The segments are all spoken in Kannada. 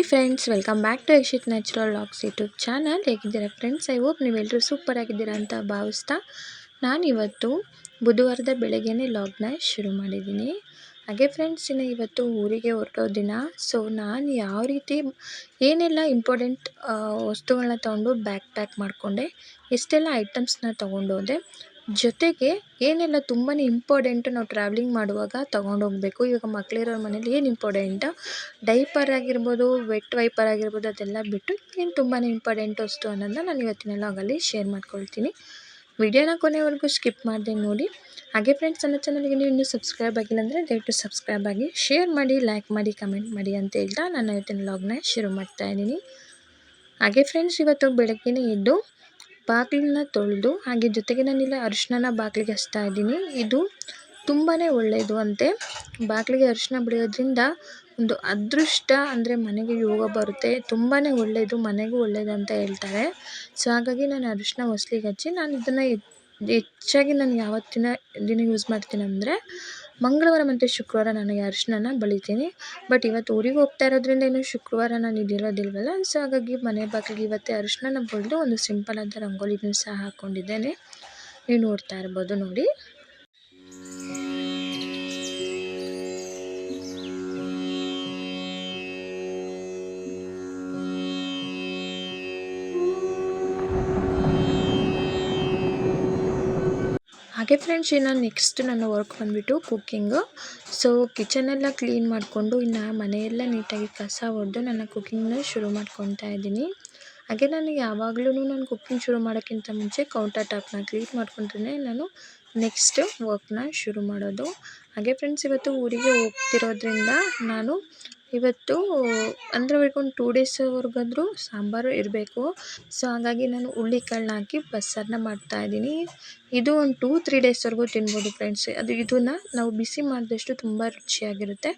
Hi friends welcome back to Yashith natural locks YouTube channel ಹೇಗಿದ್ದೀರಾ ಫ್ರೆಂಡ್ಸ್ ಐ ಹೋಪ್ ನೀವೆಲ್ಲರೂ ಸೂಪರ್ ಆಗಿದ್ದೀರಾ ಅಂತ ಭಾವಿಸ್ತಾ ನಾನಿವತ್ತು ಬುಧವಾರದ ಬೆಳಗ್ಗೆನೇ ಲಾಗ್ನ ಶುರು ಮಾಡಿದ್ದೀನಿ. ಹಾಗೆ ಫ್ರೆಂಡ್ಸ್ ಇನ್ನು ಇವತ್ತು ಊರಿಗೆ ಹೊರಟೋ ದಿನ ಸೊ ನಾನು ಯಾವ ರೀತಿ ಏನೆಲ್ಲ ಇಂಪಾರ್ಟೆಂಟ್ ವಸ್ತುಗಳನ್ನ ತೊಗೊಂಡು ಬ್ಯಾಗ್ ಪ್ಯಾಕ್ ಮಾಡಿಕೊಂಡೆ, ಎಷ್ಟೆಲ್ಲ ಐಟಮ್ಸ್ನ ತೊಗೊಂಡೋದೆ ಜೊತೆಗೆ ಏನೆಲ್ಲ ತುಂಬಾ ಇಂಪಾರ್ಟೆಂಟ್ ನಾವು ಟ್ರಾವೆಲಿಂಗ್ ಮಾಡುವಾಗ ತೊಗೊಂಡೋಗ್ಬೇಕು ಇವಾಗ ಮಕ್ಕಳಿರೋ ಮನೇಲಿ ಏನು ಇಂಪಾರ್ಟೆಂಟ್ ಡೈಪರ್ ಆಗಿರ್ಬೋದು ವೆಟ್ ವೈಪರ್ ಆಗಿರ್ಬೋದು, ಅದೆಲ್ಲ ಬಿಟ್ಟು ಏನು ತುಂಬಾ ಇಂಪಾರ್ಟೆಂಟ್ ವಸ್ತು ಅನ್ನೋದನ್ನ ನಾನು ಇವತ್ತಿನ ಲಾಗಲ್ಲಿ ಶೇರ್ ಮಾಡ್ಕೊಳ್ತೀನಿ. ವಿಡಿಯೋನ ಕೊನೆವರೆಗೂ ಸ್ಕಿಪ್ ಮಾಡಿದೆ ನೋಡಿ. ಹಾಗೆ ಫ್ರೆಂಡ್ಸ್ ನನ್ನ ಚಾನಲ್ಗೆ ನೀವು ಇನ್ನೂ ಸಬ್ಸ್ಕ್ರೈಬ್ ಆಗಿಲ್ಲ ಅಂದರೆ ದಯವಿಟ್ಟು ಸಬ್ಸ್ಕ್ರೈಬ್ ಆಗಿ ಶೇರ್ ಮಾಡಿ ಲೈಕ್ ಮಾಡಿ ಕಮೆಂಟ್ ಮಾಡಿ ಅಂತ ಹೇಳ್ತಾ ನಾನು ಇವತ್ತಿನ ಲಾಗ್ನ ಶುರು ಮಾಡ್ತಾ ಇದ್ದೀನಿ. ಹಾಗೆ ಫ್ರೆಂಡ್ಸ್ ಇವತ್ತು ಬೆಳಗ್ಗೆನೇ ಎದ್ದು ಬಾಗಿಲನ್ನ ತೊಳೆದು, ಹಾಗೆ ಜೊತೆಗೆ ನಾನಿಲ್ಲ ಅರಿಶಿಣನ ಬಾಗಿಲಿಗೆ ಹಚ್ತಾ ಇದ್ದೀನಿ. ಇದು ತುಂಬಾ ಒಳ್ಳೆಯದು ಅಂತೆ. ಬಾಗಿಲಿಗೆ ಅರಿಶಿಣ ಬಿಡೋದ್ರಿಂದ ಒಂದು ಅದೃಷ್ಟ ಅಂದರೆ ಮನೆಗೆ ಯೋಗ ಬರುತ್ತೆ. ತುಂಬಾ ಒಳ್ಳೆಯದು ಮನೆಗೂ ಒಳ್ಳೆಯದು ಅಂತ ಹೇಳ್ತಾರೆ. ಸೊ ಹಾಗಾಗಿ ನಾನು ಅರಿಶಿನ ಹೊಸ್ಲಿಗೆ ಹಚ್ಚಿ ನಾನು ಇದನ್ನು ಹೆಚ್ಚಾಗಿ ನಾನು ಯಾವತ್ತಿನ ದಿನ ಯೂಸ್ ಮಾಡ್ತೀನಿ ಅಂದರೆ ಮಂಗಳವಾರ ಮತ್ತು ಶುಕ್ರವಾರ ನಾನು ಈ ಅರಿಶಿಣನ ಬಳಿತೀನಿ. ಬಟ್ ಇವತ್ತು ಊರಿಗೆ ಹೋಗ್ತಾ ಇರೋದ್ರಿಂದ ಇನ್ನು ಶುಕ್ರವಾರ ನಾನು ಇದಿರೋದಿಲ್ವಲ್ಲ? ಸೊ ಹಾಗಾಗಿ ಮನೆ ಬಾಗಿಲಿಗೆ ಇವತ್ತೇ ಅರಿಶಿನ ಬಳಿದು ಒಂದು ಸಿಂಪಲ್ ಆದ ರಂಗೋಲಿನೂ ಸಹ ಹಾಕ್ಕೊಂಡಿದ್ದೇನೆ ನೀವು ನೋಡ್ತಾ ಇರ್ಬೋದು ನೋಡಿ. ಹಾಗೆ ಫ್ರೆಂಡ್ಸ್ ಇನ್ನು ನೆಕ್ಸ್ಟ್ ನನ್ನ ವರ್ಕ್ ಬಂದುಬಿಟ್ಟು ಕುಕ್ಕಿಂಗು ಸೊ ಕಿಚನೆಲ್ಲ ಕ್ಲೀನ್ ಮಾಡಿಕೊಂಡು ಇನ್ನು ಮನೆಯೆಲ್ಲ ನೀಟಾಗಿ ಕಸ ಹೊಡೆದು ನನ್ನ ಕುಕ್ಕಿಂಗ್ನ ಶುರು ಮಾಡ್ಕೊತಾ ಇದ್ದೀನಿ. ಹಾಗೆ ನಾನು ಯಾವಾಗಲೂ ನಾನು ಕುಕ್ಕಿಂಗ್ ಶುರು ಮಾಡೋಕ್ಕಿಂತ ಮುಂಚೆ ಕೌಂಟರ್ ಟಾಪ್ನ ಕ್ಲೀನ್ ಮಾಡ್ಕೊಂಡ್ರೆ ನಾನು ನೆಕ್ಸ್ಟ್ ವರ್ಕ್ನ ಶುರು ಮಾಡೋದು. ಹಾಗೆ ಫ್ರೆಂಡ್ಸ್ ಇವತ್ತು ಊರಿಗೆ ಹೋಗ್ತಿರೋದ್ರಿಂದ ನಾನು ಇವತ್ತು ಅಂದರೆ ಒಂದು ಟೂ ಡೇಸ್ವರೆಗಾದರೂ ಸಾಂಬಾರು ಇರಬೇಕು. ಸೊ ಹಾಗಾಗಿ ನಾನು ಹುಳ್ಳಿಕಾಳನ್ನ ಹಾಕಿ ಬಸ್ಸಾರನ್ನ ಮಾಡ್ತಾಯಿದ್ದೀನಿ ಇದು ಒಂದು ಟೂ ತ್ರೀ ಡೇಸ್ವರೆಗೂ ತಿನ್ಬೋದು ಫ್ರೆಂಡ್ಸ್ ಅದು ಇದನ್ನು ನಾವು ಬಿಸಿ ಮಾಡಿದಷ್ಟು ತುಂಬ ರುಚಿಯಾಗಿರುತ್ತೆ.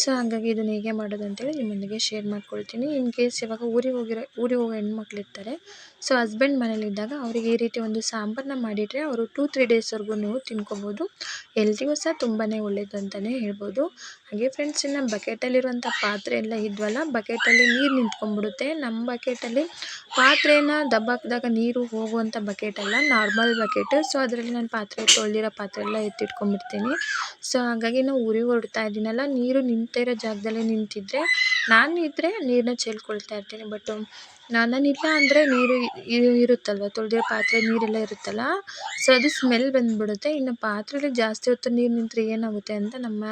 ಸೊ ಹಾಗಾಗಿ ಇದನ್ನು ಹೇಗೆ ಮಾಡೋದು ಅಂತೇಳಿ ನಿಮ್ಮೊಂದಿಗೆ ಶೇರ್ ಮಾಡ್ಕೊಳ್ತೀನಿ. ಇನ್ ಕೇಸ್ ಇವಾಗ ಊರಿಗೆ ಹೋಗಿರೋ, ಊರಿಗೆ ಹೋಗೋ ಹೆಣ್ಮಕ್ಳಿರ್ತಾರೆ. ಸೊ ಹಸ್ಬೆಂಡ್ ಮನೇಲಿದ್ದಾಗ ಅವರಿಗೆ ಈ ರೀತಿ ಒಂದು ಸಾಂಬಾರನ್ನ ಮಾಡಿಟ್ರೆ ಅವರು ಟೂ ತ್ರೀ ಡೇಸ್ವರೆಗೂ ನೀವು ತಿನ್ಕೋಬೋದು. ಎಲ್ರಿಗೂ ಸಹ ತುಂಬಾ ಒಳ್ಳೇದು ಅಂತಲೇ ಹೇಳ್ಬೋದು. ಹಾಗೆ ಫ್ರೆಂಡ್ಸ್ ಇನ್ನು ಬಕೆಟಲ್ಲಿರುವಂಥ ಪಾತ್ರೆ ಎಲ್ಲ ಇದ್ವಲ್ಲ ಬಕೆಟಲ್ಲಿ ನೀರು ನಿಂತ್ಕೊಂಡ್ಬಿಡುತ್ತೆ. ನಮ್ಮ ಬಕೆಟಲ್ಲಿ ಪಾತ್ರೆನ ದಬ್ಬಾಕಿದಾಗ ನೀರು ಹೋಗುವಂಥ ಬಕೆಟ್ ಅಲ್ಲ ನಾರ್ಮಲ್ ಬಕೆಟ್ ಸೊ ಅದರಲ್ಲಿ ನಾನು ಪಾತ್ರೆ ತೊಳೆದಿರೋ ಪಾತ್ರೆ ಎಲ್ಲ ಎತ್ತಿಟ್ಕೊಂಡ್ಬಿಡ್ತೀನಿ. ಸೊ ಹಾಗಾಗಿ ನಾವು ಉರಿ ಹೊರಡ್ತಾ ಇದ್ದೀನಲ್ಲ, ನೀರು ನಿಂತಿರೋ ಜಾಗದಲ್ಲೇ ನಿಂತಿದ್ದರೆ ನಾನು ಇದ್ದರೆ ನೀರನ್ನ ಚೆಲ್ಕೊಳ್ತಾ ಇರ್ತೀನಿ ಬಟ್ ನಾನಿಲ್ಲ ಅಂದರೆ ನೀರು ಇರುತ್ತಲ್ವ? ತೊಳೆದಿರೋ ಪಾತ್ರೆ, ನೀರೆಲ್ಲ ಇರುತ್ತಲ್ಲ? ಸೊ ಅದು ಸ್ಮೆಲ್ ಬಂದುಬಿಡುತ್ತೆ. ಇನ್ನು ಪಾತ್ರೆಲಿ ಜಾಸ್ತಿ ಹೊತ್ತು ನೀರು ನಿಂತರೆ ಏನಾಗುತ್ತೆ ಅಂತ ನಮ್ಮ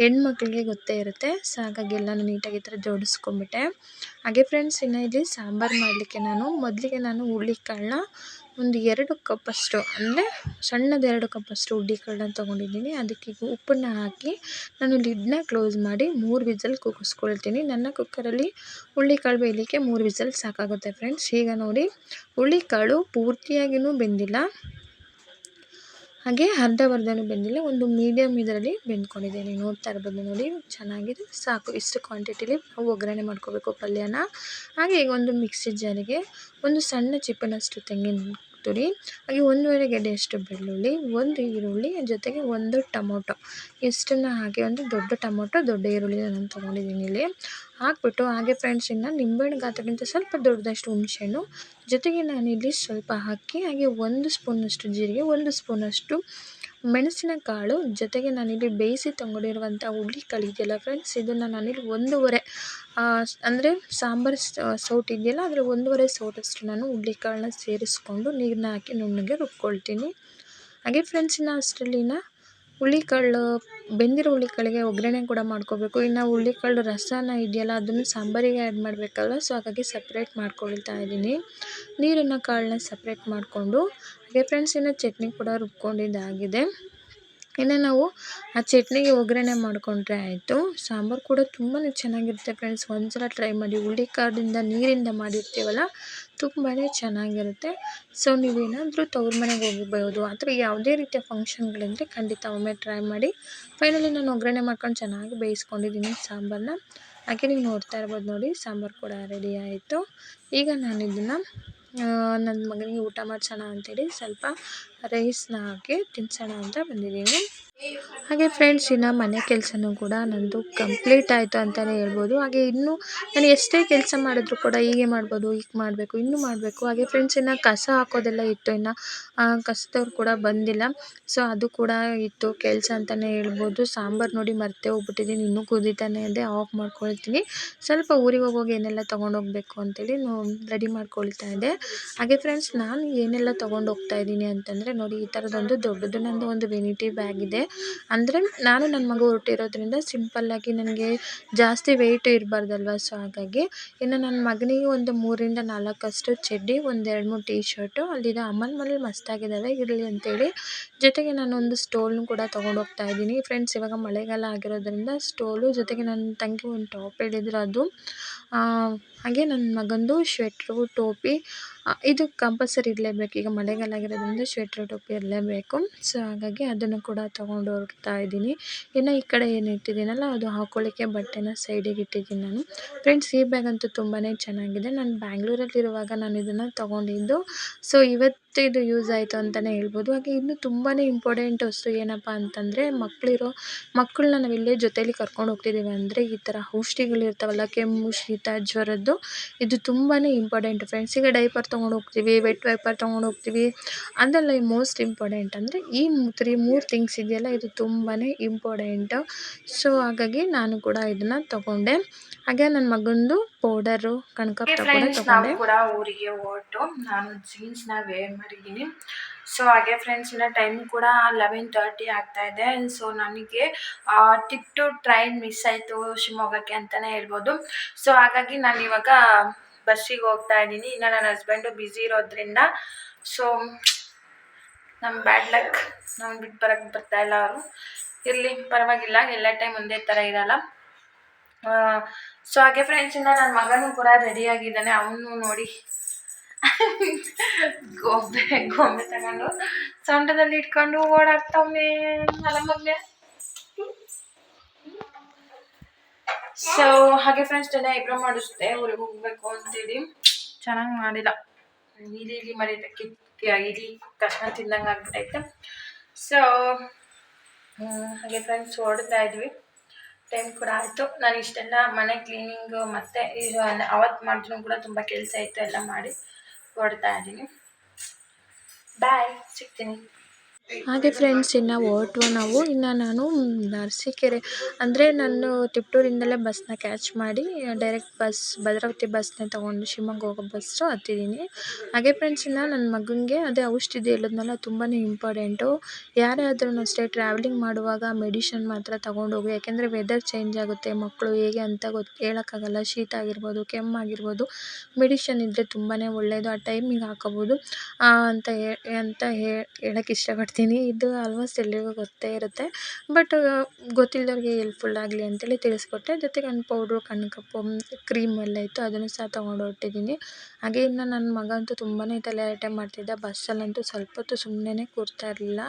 ಹೆಣ್ಮಕ್ಳಿಗೆ ಗೊತ್ತೇ ಇರುತ್ತೆ. ಸೊ ಹಾಗಾಗಿ ಎಲ್ಲನೂ ನೀಟಾಗಿ ಈ ಥರ ಜೋಡಿಸ್ಕೊಂಬಿಟ್ಟೆ ಹಾಗೆ ಫ್ರೆಂಡ್ಸ್ ಇನ್ನು ಇಲ್ಲಿ ಸಾಂಬಾರು ಮಾಡಲಿಕ್ಕೆ ನಾನು, ಮೊದಲಿಗೆ ನಾನು ಹುಳ್ಳಿಕಾಳನ್ನ ಒಂದು ಎರಡು ಕಪ್ಪಷ್ಟು ಅಂದರೆ ಸಣ್ಣದು ಎರಡು ಕಪ್ಪಷ್ಟು ಹುಳ್ಳಿಕಾಳನ್ನ ತೊಗೊಂಡಿದ್ದೀನಿ. ಅದಕ್ಕೆ ಉಪ್ಪನ್ನ ಹಾಕಿ ನಾನು ಲಿಡ್ಡನ್ನ ಕ್ಲೋಸ್ ಮಾಡಿ ಮೂರು ವಿಸಲ್ ಕೂಗಿಸ್ಕೊಳ್ತೀನಿ ನನ್ನ ಕುಕ್ಕರಲ್ಲಿ ಹುಳ್ಳಿಕಾಳು ಬೇಯಲಿಕ್ಕೆ ಮೂರು ವಿಸಲ್ ಸಾಕಾಗುತ್ತೆ ಫ್ರೆಂಡ್ಸ್. ಈಗ ನೋಡಿ ಹುಳ್ಳಿಕಾಳು ಪೂರ್ತಿಯಾಗಿಯೂ ಬೆಂದಿಲ್ಲ. ಹಾಗೆ ಅರ್ಧವರ್ಧನೂ ಬೆಂದಿಲ್ಲ, ಒಂದು ಮೀಡಿಯಮ್ ಇದರಲ್ಲಿ ಬೆಂದ್ಕೊಂಡಿದ್ದೀನಿ. ನೋಡ್ತಾ ಇರ್ಬೋದು ನೋಡಿ, ಚೆನ್ನಾಗಿದೆ. ಸಾಕು, ಇಷ್ಟು ಕ್ವಾಂಟಿಟಿಲಿ ನಾವು ಒಗ್ಗರಣೆ ಮಾಡ್ಕೋಬೇಕು ಪಲ್ಯನ. ಹಾಗೆ ಈಗ ಒಂದು ಮಿಕ್ಸಿ ಜಾರಿಗೆ ಒಂದು ಸಣ್ಣ ಚಿಪ್ಪನಷ್ಟು ತೆಂಗಿನ ತುರಿ, ಹಾಗೆ ಒಂದೂವರೆ ಗೆಡ್ಡೆಯಷ್ಟು ಬೆಳ್ಳುಳ್ಳಿ, ಒಂದು ಈರುಳ್ಳಿ ಜೊತೆಗೆ ಒಂದು ಟೊಮೊಟೊ. ಇಷ್ಟನ್ನು ಹಾಕಿ, ಒಂದು ದೊಡ್ಡ ಟೊಮೊಟೊ, ದೊಡ್ಡ ಈರುಳ್ಳಿ ನಾನು ತೊಗೊಂಡಿದ್ದೀನಿ ಇಲ್ಲಿ. ಹಾಕ್ಬಿಟ್ಟು, ಹಾಗೆ ಫ್ರೆಂಡ್ಸ್ ಇನ್ನು ನಿಂಬೆಹಣ್ಣು ಗಾತ್ರಕ್ಕಿಂತ ಸ್ವಲ್ಪ ದೊಡ್ಡದಷ್ಟು ಹುಣಸೆಹಣ್ಣು. ಜೊತೆಗೆ ನಾನಿಲ್ಲಿ ಸ್ವಲ್ಪ ಹಾಕಿ ಹಾಗೆ ಒಂದು ಸ್ಪೂನಷ್ಟು ಜೀರಿಗೆ, ಒಂದು ಸ್ಪೂನಷ್ಟು ಮೆಣಸಿನಕಾಳು ಜೊತೆಗೆ ನಾನಿಲ್ಲಿ ಬೇಯಿಸಿ ತೊಗೊಂಡಿರುವಂಥ ಹುರುಳಿಕಾಳಿದೆಯಲ್ಲ ಫ್ರೆಂಡ್ಸ್ ಇದನ್ನು ನಾನಿಲ್ಲಿ ಒಂದೂವರೆ ಅಂದರೆ ಸಾಂಬಾರು ಸೌಟು ಇದೆಯಲ್ಲ ಅದರ ಒಂದೂವರೆ ಸೌಟಷ್ಟು ನಾನು ಹುಳ್ಳಿಕಾಳನ್ನ ಸೇರಿಸ್ಕೊಂಡು ನೀರನ್ನ ಹಾಕಿ ನುಣ್ಣಗೆ ರುಬ್ಕೊಳ್ತೀನಿ. ಹಾಗೆ ಫ್ರೆಂಡ್ಸ್ ಇನ್ನು ಅಷ್ಟರಲ್ಲಿನ ಹುಳ್ಳಿಕಾಳು ಬೆಂದಿರೋ ಹುಳ್ಳಿಕಾಳಿಗೆ ಒಗ್ಗರಣೆ ಕೂಡ ಮಾಡ್ಕೋಬೇಕು. ಇನ್ನು ಹುಳಿಕಾಳು ರಸನ ಇದೆಯಲ್ಲ, ಅದನ್ನು ಸಾಂಬಾರಿಗೆ ಆ್ಯಡ್ ಮಾಡಬೇಕಲ್ಲ ಸೊ ಹಾಗಾಗಿ ಸಪ್ರೇಟ್ ಮಾಡ್ಕೊಳ್ತಾ ಇದ್ದೀನಿ. ನೀರನ್ನು ಕಾಳನ್ನ ಸಪ್ರೇಟ್ ಮಾಡಿಕೊಂಡು ಹಾಗೆ ಫ್ರೆಂಡ್ಸ್ ಇನ್ನು ಚಟ್ನಿ ಕೂಡ ರುಬ್ಕೊಂಡಿದ್ದಾಗಿದೆ. ಇನ್ನು ನಾವು ಆ ಚಟ್ನಿಗೆ ಒಗ್ಗರಣೆ ಮಾಡಿಕೊಂಡ್ರೆ ಆಯಿತು. ಸಾಂಬಾರು ಕೂಡ ತುಂಬಾ ಚೆನ್ನಾಗಿರುತ್ತೆ ಫ್ರೆಂಡ್ಸ್ ಒಂದ್ಸಲ ಟ್ರೈ ಮಾಡಿ ಹುಳ್ಳಿಕಾಳಿಂದ ನೀರಿಂದ ಮಾಡಿರ್ತೀವಲ್ಲ ತುಂಬಾ ಚೆನ್ನಾಗಿರುತ್ತೆ. ಸೊ ನೀವೇನಾದರೂ ತವ್ರ ಮನೆಗೆ ಹೋಗಿರ್ಬೋದು ಅಥವಾ ಯಾವುದೇ ರೀತಿಯ ಫಂಕ್ಷನ್ಗಳಿದ್ರೆ ಖಂಡಿತ ಒಮ್ಮೆ ಟ್ರೈ ಮಾಡಿ. ಫೈನಲಿ ನಾನು ಒಗ್ಗರಣೆ ಮಾಡ್ಕೊಂಡು ಚೆನ್ನಾಗಿ ಬೇಯಿಸ್ಕೊಂಡಿದ್ದೀನಿ ಸಾಂಬಾರನ್ನ ಹಾಗೆ ನೀವು ನೋಡ್ತಾ ಇರ್ಬೋದು ನೋಡಿ, ಸಾಂಬಾರು ಕೂಡ ರೆಡಿ ಆಯಿತು. ಈಗ ನಾನು ಇದನ್ನು ನನ್ನ ಮಗನಿಗೆ ಊಟ ಮಾಡಿಸೋಣ ಅಂಥೇಳಿ ಸ್ವಲ್ಪ ರೈಸ್ನ ಹಾಕಿ ತಿನ್ಸೋಣ ಅಂತ ಬಂದಿದ್ದೀನಿ. ಹಾಗೆ ಫ್ರೆಂಡ್ಸ್ ಇನ್ನು ಮನೆ ಕೆಲಸನೂ ಕೂಡ ನಂದು ಕಂಪ್ಲೀಟ್ ಆಯಿತು ಅಂತಲೇ ಹೇಳ್ಬೋದು. ಹಾಗೆ ಇನ್ನೂ ನಾನು ಎಷ್ಟೇ ಕೆಲಸ ಮಾಡಿದ್ರು ಕೂಡ ಹೀಗೆ ಮಾಡ್ಬೋದು, ಹೀಗೆ ಮಾಡಬೇಕು, ಇನ್ನೂ ಮಾಡಬೇಕು. ಹಾಗೆ ಫ್ರೆಂಡ್ಸ್ ಇನ್ನು ಕಸ ಹಾಕೋದೆಲ್ಲ ಇತ್ತು. ಇನ್ನು ಕಸದವ್ರು ಕೂಡ ಬಂದಿಲ್ಲ. ಸೊ ಅದು ಕೂಡ ಇತ್ತು ಕೆಲಸ ಅಂತಲೇ ಹೇಳ್ಬೋದು. ಸಾಂಬಾರು ನೋಡಿ ಮರ್ತೆ ಹೋಗ್ಬಿಟ್ಟಿದ್ದೀನಿ. ಇನ್ನೂ ಕುದೀತಾನೆ ಇದೆ. ಆಫ್ ಮಾಡ್ಕೊಳ್ತೀನಿ. ಸ್ವಲ್ಪ ಊರಿಗೆ ಹೋಗೋಗಿ ಏನೆಲ್ಲ ತೊಗೊಂಡೋಗ್ಬೇಕು ಅಂತೇಳಿ ರೆಡಿ ಮಾಡ್ಕೊಳ್ತಾ ಇದ್ದೆ ಹಾಗೆ ಫ್ರೆಂಡ್ಸ್ ನಾನು ಏನೆಲ್ಲ ತೊಗೊಂಡು ಹೋಗ್ತಾ ಇದ್ದೀನಿ ಅಂತಂದರೆ ನೋಡಿ, ಈ ಥರದೊಂದು ದೊಡ್ಡದು ನಂದು ಒಂದು ವೆನಿಟಿ ಬ್ಯಾಗ್ ಇದೆ. ಅಂದರೆ ನಾನು ನನ್ನ ಮಗು ಹೊರಟಿರೋದ್ರಿಂದ ಸಿಂಪಲ್ಲಾಗಿ ನನಗೆ ಜಾಸ್ತಿ ವೆಯ್ಟ್ ಇರಬಾರ್ದಲ್ವ? ಸೊ ಹಾಗಾಗಿ ಇನ್ನು ನನ್ನ ಮಗನಿಗೆ ಒಂದು ಮೂರಿಂದ ನಾಲ್ಕಷ್ಟು ಚಡ್ಡಿ, ಒಂದು ಎರಡು ಮೂರು ಟೀ ಶರ್ಟು ಅಲ್ಲಿ ಅಮ್ಮನ ಮನೇಲಿ ಮಸ್ತಾಗಿದ್ದಾವೆ ಇರಲಿ ಅಂತೇಳಿ. ಜೊತೆಗೆ ನಾನು ಒಂದು ಸ್ಟೋಲ್ನು ಕೂಡ ತೊಗೊಂಡು ಹೋಗ್ತಾ ಇದ್ದೀನಿ. ಫ್ರೆಂಡ್ಸ್ ಇವಾಗ ಮಳೆಗಾಲ ಆಗಿರೋದ್ರಿಂದ ಸ್ಟೋಲು ಜೊತೆಗೆ ನನ್ನ ತಂಗಿ ಒಂದು ಟಾಪ್ ಹೇಳಿದ್ರು ಅದು. ಹಾಗೆ ನನ್ನ ಮಗಂದು ಶ್ವೆಟ್ರು ಟೋಪಿ ಇದು ಕಂಪಲ್ಸರಿ ಇರಲೇಬೇಕು. ಈಗ ಮಳೆಗಾಲ ಆಗಿರೋದ್ರಿಂದ ಶ್ವೆಟ್ರು ಟೋಪಿ ಇರಲೇಬೇಕು. ಸೊ ಹಾಗಾಗಿ ಅದನ್ನು ಕೂಡ ತೊಗೊಂಡು ಹೋಗ್ತಾ ಇದ್ದೀನಿ. ಇನ್ನು ಈ ಕಡೆ ಏನು ಇಟ್ಟಿದ್ದೀನಲ್ಲ, ಅದು ಹಾಕ್ಕೊಳ್ಳಿಕ್ಕೆ ಬಟ್ಟೆನ ಸೈಡಿಗೆ ಇಟ್ಟಿದ್ದೀನಿ ನಾನು. ಫ್ರೆಂಡ್ಸ್ ಈ ಬ್ಯಾಗ್ ಅಂತೂ ತುಂಬಾ ಚೆನ್ನಾಗಿದೆ. ನಾನು ಬ್ಯಾಂಗ್ಳೂರಲ್ಲಿರುವಾಗ ನಾನು ಇದನ್ನು ತೊಗೊಂಡಿದ್ದು. ಸೊ ಇವತ್ತು ಇದು ಯೂಸ್ ಆಯಿತು ಅಂತಲೇ ಹೇಳ್ಬೋದು. ಹಾಗೆ ಇನ್ನು ತುಂಬಾ ಇಂಪಾರ್ಟೆಂಟ್ ವಸ್ತು ಏನಪ್ಪ ಅಂತಂದರೆ ಮಕ್ಕಳಿರೋ ಮಕ್ಕಳನ್ನ ನಾವು ಇಲ್ಲೇ ಜೊತೇಲಿ ಕರ್ಕೊಂಡು ಹೋಗ್ತಿದ್ದೀವಿ ಅಂದರೆ ಈ ಥರ ಔಷಧಿಗಳಿರ್ತಾವಲ್ಲ ಕೆಮ್ಮು, ಶೀತ, ಜ್ವರದ್ದು ಇದು ತುಂಬಾ ಇಂಪಾರ್ಟೆಂಟ್ ಫ್ರೆಂಡ್ಸಿಗೆ ಈಗ ಡೈಪರ್ ತೊಗೊಂಡು ಹೋಗ್ತೀವಿ ವೆಟ್ ವೈಪರ್ ತೊಗೊಂಡು ಹೋಗ್ತೀವಿ. ಅದೆಲ್ಲ ಮೋಸ್ಟ್ ಇಂಪಾರ್ಟೆಂಟ್ ಅಂದರೆ ಈ ತ್ರೀ ಮೂರು ಥಿಂಗ್ಸ್ ಇದೆಯಲ್ಲ ಇದು ತುಂಬಾ ಇಂಪಾರ್ಟೆಂಟು ಸೊ ಹಾಗಾಗಿ ನಾನು ಕೂಡ ಇದನ್ನು ತೊಗೊಂಡೆ. ಹಾಗೆ ನನ್ನ ಮಗಂದು ಪೌಡರು ಕಣಕ ಕೂಡ ಊರಿಗೆ ಹೊರಟು. ನಾನು ಜೀನ್ಸ್ನ ವೇರ್ ಮಾಡಿದ್ದೀನಿ. ಸೊ ಹಾಗೆ ಫ್ರೆಂಡ್ಸ್ ಇನ್ನು ಟೈಮ್ ಕೂಡ ಲೆವೆನ್ ತರ್ಟಿ ಆಗ್ತಾ ಇದೆ. ಸೊ ನನಗೆ ಟಿಕ್ ಟ್ರೈನ್ ಮಿಸ್ ಆಯಿತು ಶಿವಮೊಗ್ಗಕ್ಕೆ ಅಂತಲೇ ಹೇಳ್ಬೋದು. ಸೊ ಹಾಗಾಗಿ ನಾನು ಇವಾಗ ಬಸ್ಸಿಗೆ ಹೋಗ್ತಾ ಇದ್ದೀನಿ. ಇನ್ನು ನನ್ನ ಹಸ್ಬೆಂಡು ಬ್ಯುಸಿ ಇರೋದ್ರಿಂದ. ಸೊ ನಮ್ಮ ಬ್ಯಾಡ್ ಲಕ್ ನಾನು ಬಿಟ್ಟು ಬರೋಕ್ಕೆ ಇಲ್ಲ ಅವರು. ಇರಲಿ, ಪರವಾಗಿಲ್ಲ. ಎಲ್ಲ ಟೈಮ್ ಒಂದೇ ಥರ ಇರಲ್ಲ. ಸೊ ಹಾಗೆ ಫ್ರೆಂಡ್ಸಿಂದ ನನ್ನ ಮಗನೂ ಕೂಡ ರೆಡಿಯಾಗಿದ್ದಾನೆ ಅವನು ನೋಡಿ ಗೊಂಬೆ ಗೊಂಬೆ ತಗೊಂಡು ಸೊಂಟದಲ್ಲಿ ಇಟ್ಕೊಂಡು ಓಡಾಡ್ತಾವೆ ಸೊ ಹಾಗೆ ಫ್ರೆಂಡ್ಸ್ ಜನ ಇಬ್ರ ಮಾಡಿಸ್ದೆ, ಊರಿಗೆ ಹೋಗ್ಬೇಕು ಅಂತೇಳಿ. ಚೆನ್ನಾಗಿ ಮಾಡಿಲ್ಲ. ಇಲಿ ಇಲಿ ಮರಿಯೋದಕ್ಕೆ ಇಲಿ ಕಷ್ಟ ತಿಂದಂಗೆ ಆಗ್ಬಿಟ್ಟೈತೆ ಸೊ ಹಾಗೆ ಫ್ರೆಂಡ್ಸ್ ಓಡ್ತಾ ಇದ್ವಿ. ಟೈಮ್ ಕೂಡ ಆಯಿತು. ನಾನು ಇಷ್ಟೆಲ್ಲ ಮನೆ ಕ್ಲೀನಿಂಗು ಮತ್ತು ಇದು ಅವತ್ತು ಮಾಡಿದ್ರು ಕೂಡ ತುಂಬ ಕೆಲಸ ಇತ್ತು, ಎಲ್ಲ ಮಾಡಿ. ಹೊಡ್ತಾ ಇದ್ದೀನಿ. ಬಾಯ್ ಸಿಗ್ತೀನಿ. ಹಾಗೆ ಫ್ರೆಂಡ್ಸ್ ಇನ್ನು ಹೊರಟ್ವು ನಾವು, ಇನ್ನು ನಾನು ಅರಸೀಕೆರೆ ಅಂದರೆ ನಾನು ತಿಪಟೂರಿಂದಲೇ ಬಸ್ನ ಕ್ಯಾಚ್ ಮಾಡಿ ಡೈರೆಕ್ಟ್ ಬಸ್ ಭದ್ರಾವತಿ ಬಸ್ನ ತೊಗೊಂಡು ಶಿವಮೊಗ್ಗ ಹೋಗೋ ಬಸ್ಸು ಹತ್ತಿದ್ದೀನಿ ಹಾಗೆ ಫ್ರೆಂಡ್ಸ್ ಇನ್ನು ನನ್ನ ಮಗನಿಗೆ ಅದೇ ಔಷಧಿ ಹೇಳಿದ್ನಲ್ಲ ತುಂಬಾ ಇಂಪಾರ್ಟೆಂಟು ಯಾರೇ ಆದ್ರೂ ಅಷ್ಟೇ ಟ್ರಾವೆಲಿಂಗ್ ಮಾಡುವಾಗ ಮೆಡಿಷನ್ ಮಾತ್ರ ತಗೊಂಡೋಗಿ ಯಾಕೆಂದರೆ ವೆದರ್ ಚೇಂಜ್ ಆಗುತ್ತೆ ಮಕ್ಕಳು ಹೇಗೆ ಅಂತ ಗೊತ್ತು ಹೇಳೋಕ್ಕಾಗಲ್ಲ, ಶೀತ ಆಗಿರ್ಬೋದು ಕೆಮ್ಮಾಗಿರ್ಬೋದು ಮೆಡಿಷನ್ ಇದ್ದರೆ ತುಂಬಾ ಒಳ್ಳೆಯದು ಆ ಟೈಮಿಗೆ ಹಾಕೋಬೋದು ಅಂತ ಅಂತ ಹೇಳಕ್ಕೆ ಇಷ್ಟಪಡ್ತೀನಿ. ಇದು ಆಲ್ಮೋಸ್ಟ್ ಎಲ್ಲರಿಗೂ ಗೊತ್ತೇ ಇರುತ್ತೆ. ಬಟ್ ಗೊತ್ತಿಲ್ದವ್ರಿಗೆ ಎಲ್ಪ್ಫುಲ್ ಆಗಲಿ ಅಂತೇಳಿ ತಿಳಿಸ್ಕೊಟ್ಟೆ. ಜೊತೆಗೆ ನನ್ನ ಪೌಡ್ರು ಕಪ್ಪು ಕ್ರೀಮ್ ಎಲ್ಲ ಇತ್ತು. ಅದನ್ನು ಸಹ ತೊಗೊಂಡು ಹೊರ್ಟಿದ್ದೀನಿ. ಹಾಗೆ ಇನ್ನು ನನ್ನ ಮಗ ಅಂತೂ ತುಂಬಾ ತಲೆಹರಟೆ ಮಾಡ್ತಿದ್ದ. ಬಸ್ಸಲ್ಲಂತೂ ಸ್ವಲ್ಪ ಹೊತ್ತು ಸುಮ್ಮನೆ ಕೂರ್ತಾ ಇರಲಿಲ್ಲ.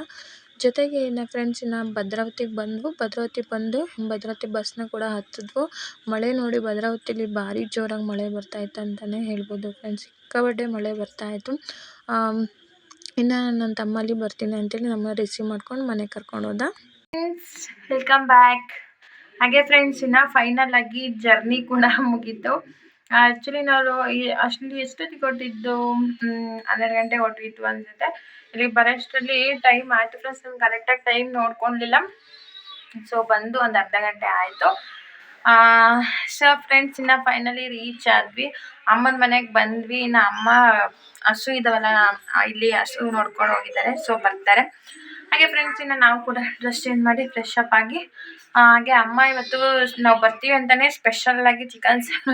ಜೊತೆಗೆ ಇನ್ನು ಫ್ರೆಂಡ್ಸ್ ಇನ್ನು ಭದ್ರಾವತಿಗೆ ಬಂದವು. ಭದ್ರಾವತಿಗೆ ಬಂದು ಭದ್ರಾವತಿ ಬಸ್ನ ಕೂಡ ಹತ್ತಿದ್ವು. ಮಳೆ ನೋಡಿ ಭದ್ರಾವತಿಲಿ ಭಾರಿ ಜೋರಾಗಿ ಮಳೆ ಬರ್ತಾಯಿತ್ತು ಅಂತಲೇ ಹೇಳ್ಬೋದು ಫ್ರೆಂಡ್ಸ್ ಸಿಕ್ಕಾಪಟ್ಟೆ ಮಳೆ ಬರ್ತಾಯಿತ್ತು ಇನ್ನು ನನ್ನ ತಮ್ಮಲ್ಲಿ ಬರ್ತೀನಿ ಅಂತೇಳಿ ನಮ್ಮ ರಿಸೀವ್ ಮಾಡ್ಕೊಂಡು ಮನೆಗೆ ಕರ್ಕೊಂಡು ಹೋದ. ವೆಲ್ಕಮ್ ಬ್ಯಾಕ್ ಹಾಗೆ ಫ್ರೆಂಡ್ಸ್ ಇನ್ನು ಫೈನಲ್ ಆಗಿ ಜರ್ನಿ ಕೂಡ ಮುಗೀತು. ಆ್ಯಕ್ಚುಲಿ ನಾವು ಅಷ್ಟು ಎಷ್ಟೊತ್ತಿಗೆ ಹೊರಟಿದ್ದು? ಹನ್ನೆರಡು ಗಂಟೆ ಹೊರಟಿತ್ತು ಅನ್ಸುತ್ತೆ. ಇಲ್ಲಿ ಬರೋಷ್ಟರಲ್ಲಿ ಟೈಮ್ ಆಯಿತು ಫ್ರೆಂಡ್ಸ್ ನಾನು ಕರೆಕ್ಟಾಗಿ ಟೈಮ್ ನೋಡ್ಕೊಳ್ಲಿಲ್ಲ. ಸೊ ಬಂದು ಒಂದು ಅರ್ಧ ಗಂಟೆ ಆಯಿತು. ಸೊ ಫ್ರೆಂಡ್ಸ್ ಇನ್ನ ಫೈನಲಿ ರೀಚ್ ಆದ್ವಿ. ಅಮ್ಮನ ಮನೆಗೆ ಬಂದ್ವಿ. ಇನ್ನು ಅಮ್ಮ ಹಸು ಇದಾವಲ್ಲ ಇಲ್ಲಿ ಹಸು ನೋಡ್ಕೊಂಡು ಹೋಗಿದ್ದಾರೆ. ಸೊ ಬರ್ತಾರೆ. ಹಾಗೆ ಫ್ರೆಂಡ್ಸ್ ಇನ್ನು ನಾವು ಕೂಡ ಡ್ರೆಸ್ ಚೇಂಜ್ ಮಾಡಿ ಫ್ರೆಶ್ ಅಪ್ ಆಗಿ ಹಾಗೆ ಅಮ್ಮ ಇವತ್ತು ನಾವು ಬರ್ತೀವಿ ಅಂತಲೇ ಸ್ಪೆಷಲ್ಲಾಗಿ ಚಿಕನ್ ಸಾರು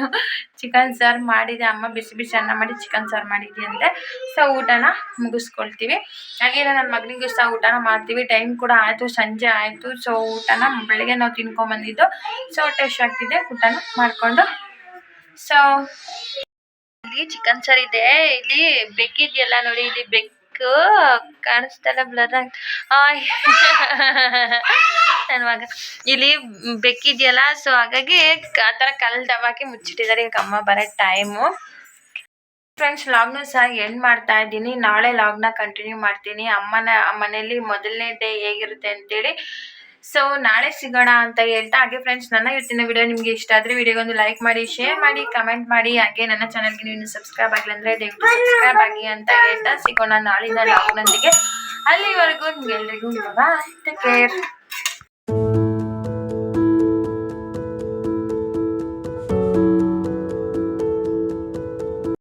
ಚಿಕನ್ ಸಾರು ಮಾಡಿದೆ. ಅಮ್ಮ ಬಿಸಿ ಬಿಸಿ ಅನ್ನ ಮಾಡಿ ಚಿಕನ್ ಸಾರು ಮಾಡಿದ್ಯಂತೆ ಸೊ ಊಟನ ಮುಗಿಸ್ಕೊಳ್ತೀವಿ. ಹಾಗೆ ನನ್ನ ಮಗನಿಗೂ ಸಹ ಊಟನ ಮಾಡ್ತೀವಿ. ಟೈಮ್ ಕೂಡ ಆಯಿತು, ಸಂಜೆ ಆಯಿತು. ಸೊ ಊಟನ ಬೆಳಗ್ಗೆ ನಾವು ತಿನ್ಕೊಂಬಂದಿದ್ದು ಸೊ ಟೇಸ್ಟ್ ಆಗ್ತಿದೆ, ಊಟನ ಮಾಡಿಕೊಂಡು. ಸೊ ಇಲ್ಲಿ ಚಿಕನ್ ಸಾರು ಇದೆ. ಇಲ್ಲಿ ಬೆಕ್ಕಿದೆಯಲ್ಲ ನೋಡಿ, ಇಲ್ಲಿ ಬೆಕ್ಕು ಕಾಣಿಸ್ತಲ್ಲ ಬ್ಲರ್ ಆಯ್. ನನ್ನ ಮಗ. ಇಲ್ಲಿ ಬೆಕ್ಕಿದೆಯಲ್ಲ ಸೊ ಹಾಗಾಗಿ ಆ ಥರ ಕಲ್ಲು ದಬಾಕಿ ಮುಚ್ಚಿಟ್ಟಿದ್ದಾರೆ. ಈಗ ಅಮ್ಮ ಬರೋ ಟೈಮು ಫ್ರೆಂಡ್ಸ್ ಲಾಗ್ನು ಸಹ ಎಂಡ್ ಮಾಡ್ತಾ ಇದ್ದೀನಿ. ನಾಳೆ ಲಾಗ್ನ ಕಂಟಿನ್ಯೂ ಮಾಡ್ತೀನಿ. ಅಮ್ಮನ ಮನೇಲಿ ಮೊದಲನೇ ಡೇ ಹೇಗಿರುತ್ತೆ ಅಂತೇಳಿ ಸೊ ನಾಳೆ ಸಿಗೋಣ ಅಂತ ಹೇಳ್ತಾ ಹಾಗೆ ಫ್ರೆಂಡ್ಸ್ ನನ್ನ ಇವತ್ತಿನ ವಿಡಿಯೋ ನಿಮಗೆ ಇಷ್ಟ ಆದ್ರೆ ಆದರೆ ವಿಡಿಯೋಗೊಂದು ಲೈಕ್ ಮಾಡಿ ಶೇರ್ ಮಾಡಿ ಕಮೆಂಟ್ ಮಾಡಿ. ಹಾಗೆ ನನ್ನ ಚಾನಲ್ಗೆ ನೀವು ಸಬ್ಸ್ಕ್ರೈಬ್ ಆಗಿಲ್ಲ ಅಂದ್ರೆ ದಯವಿಟ್ಟು ಸಬ್ಸ್ಕ್ರೈಬ್ ಆಗಿ ಅಂತ ಹೇಳ್ತಾ ಸಿಗೋಣ ನಾಳಿನ ಲಾಗ್ನೊಂದಿಗೆ ಅಲ್ಲಿವರೆಗೂ ನಿಮ್ಗೆಲ್ರಿಗೂ ಬಾಯ್ ಟೇಕ್ ಕೇರ್